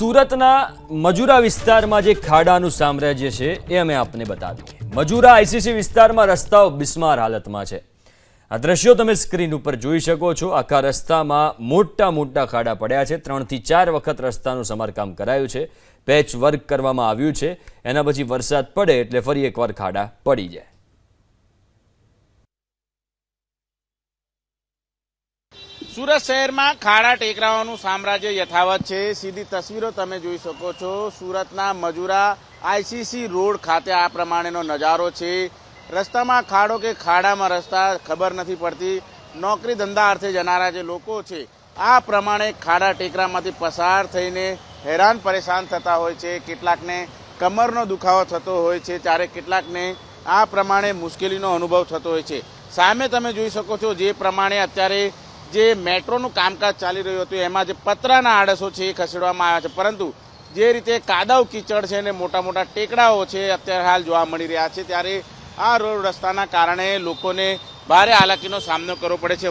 સુરતના મજુરા વિસ્તારમાં જે ખાડાનું સામ્રાજ્ય છે, એ અમે આપને બતાવીએ. મજુરા આઈસીસી વિસ્તારમાં રસ્તાઓ બિસ્માર હાલતમાં છે. આ દ્રશ્યો તમે સ્ક્રીન ઉપર જોઈ શકો છો. આખા રસ્તામાં મોટા મોટા ખાડા પડ્યા છે. ત્રણથી ચાર વખત રસ્તાનું સમારકામ કરાયું છે. પેચ વર્ક કરવામાં આવ્યું છે. એના પછી વરસાદ પડે એટલે ફરી એકવાર ખાડા પડી જાય. સુરત શહેરમાં ખાડા ટેકરાઓનું સામ્રાજ્ય યથાવત છે. સીધી તસવીરો તમે જોઈ શકો છો. સુરતના મજુરા આઈસીસી રોડ ખાતે આ પ્રમાણેનો નજારો છે. રસ્તામાં ખાડો કે ખાડામાં રસ્તા ખબર નથી પડતી. નોકરી ધંધા અર્થે જનારા જે લોકો છે, આ પ્રમાણે ખાડા ટેકરામાંથી પસાર થઈને હેરાન પરેશાન થતા હોય છે. કેટલાકને કમરનો દુખાવો થતો હોય છે, ત્યારે કેટલાકને આ પ્રમાણે મુશ્કેલીનો અનુભવ થતો હોય છે. સામે તમે જોઈ શકો છો જે પ્રમાણે અત્યારે જે મેટ્રોનું કામકાજ ચાલી રહ્યું હતું, એમાં જે પતરાના આડસો છે એ ખસેડવામાં આવ્યા છે. પરંતુ જે રીતે કાદવ કીચડ છે અને મોટા મોટા ટેકડાઓ છે, અત્યારે હાલ જોવા મળી રહ્યા છે, ત્યારે આ રોડ રસ્તાના કારણે લોકોને ભારે હાલાકીનો સામનો કરવો પડે છે.